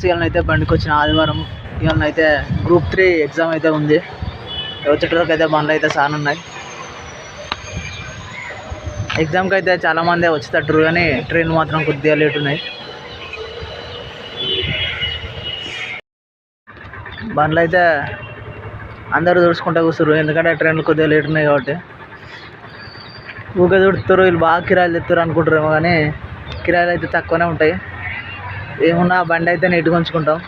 Friends అయితే బండికి వచ్చిన ఆదివారం. ఇవన్నీ అయితే గ్రూప్ త్రీ ఎగ్జామ్ అయితే ఉంది. వచ్చేటరకు అయితే బండ్లు అయితే చాలా ఉన్నాయి ఎగ్జామ్కి అయితే చాలామంది వచ్చేటట్టు కానీ ట్రైన్ మాత్రం కొద్దిగా లేట్ ఉన్నాయి. బండ్లు అయితే అందరూ చూసుకుంటా కూర్చుర్రు ఎందుకంటే ట్రైన్లు కొద్దిగా లేట్ ఉన్నాయి కాబట్టి. ఊకే చూడుతారు వీళ్ళు బాగా కిరాయిలు తెస్తారు అనుకుంటారేమో కానీ కిరాయిలు అయితే తక్కువనే ఉంటాయి. ఏమున్నా బండి అయితే నీట్గా ఉంచుకుంటాం.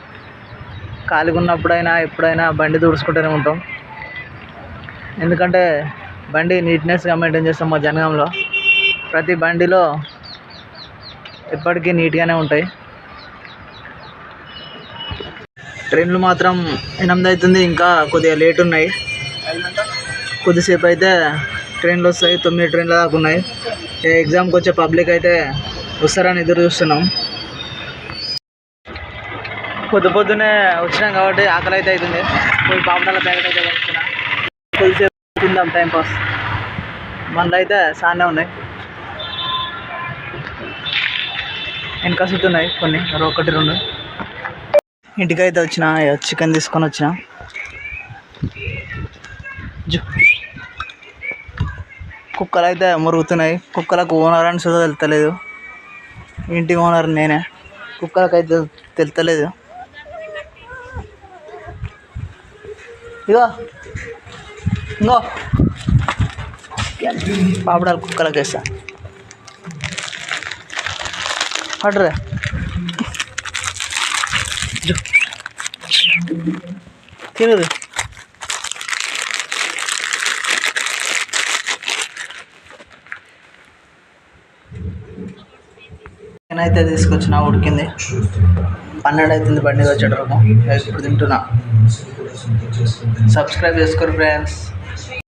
ఖాళీగా ఉన్నప్పుడైనా ఎప్పుడైనా బండి తుడుచుకుంటూనే ఉంటాం. ఎందుకంటే బండి నీట్నెస్గా మెయింటైన్ చేస్తాం మా జనగంలో. ప్రతి బండిలో ఎప్పటికీ నీట్గానే ఉంటాయి. ట్రైన్లు మాత్రం ఎనిమిది అవుతుంది ఇంకా కొద్దిగా లేట్ ఉన్నాయి. కొద్దిసేపు అయితే ట్రైన్లు వస్తాయి తొమ్మిది ట్రైన్ల దాకా ఉన్నాయి. ఏ ఎగ్జామ్కి వచ్చే పబ్లిక్ అయితే వస్తారని ఎదురు చూస్తున్నాం. పొద్దు పొద్దునే వచ్చినాం కాబట్టి ఆకలి అయితే అవుతుంది పోయి పాపడాల ప్యాకెట్ అయితే కొనుక్కున్నా. కొద్దిసేపు తిందాం టైం పాస్. మనలో అయితే సానే ఉన్నాయి. వెనక సీట్ ఉన్నాయి కొన్ని మరో ఒకటి రెండు. ఇంటికైతే వచ్చిన చికెన్ తీసుకొని వచ్చిన. జు. కుక్కలు అయితే మురుగుతున్నాయి. కుక్కలకు ఓనర్ అని సుధా తెలుతలేదు. ఇంటి ఓనర్ నేనే. కుక్కలకు అయితే ఇగో ఇంకో పాపడాలు కుక్కలకు వేస్తా పడరే తినరు నేనైతే తీసుకొచ్చిన ఉడికింది. పన్నెండు అవుతుంది బండి వచ్చేటప్పుడు ఇప్పుడు తింటున్నా. సబ్స్క్రైబ్ చేసుకోరు ఫ్రెండ్స్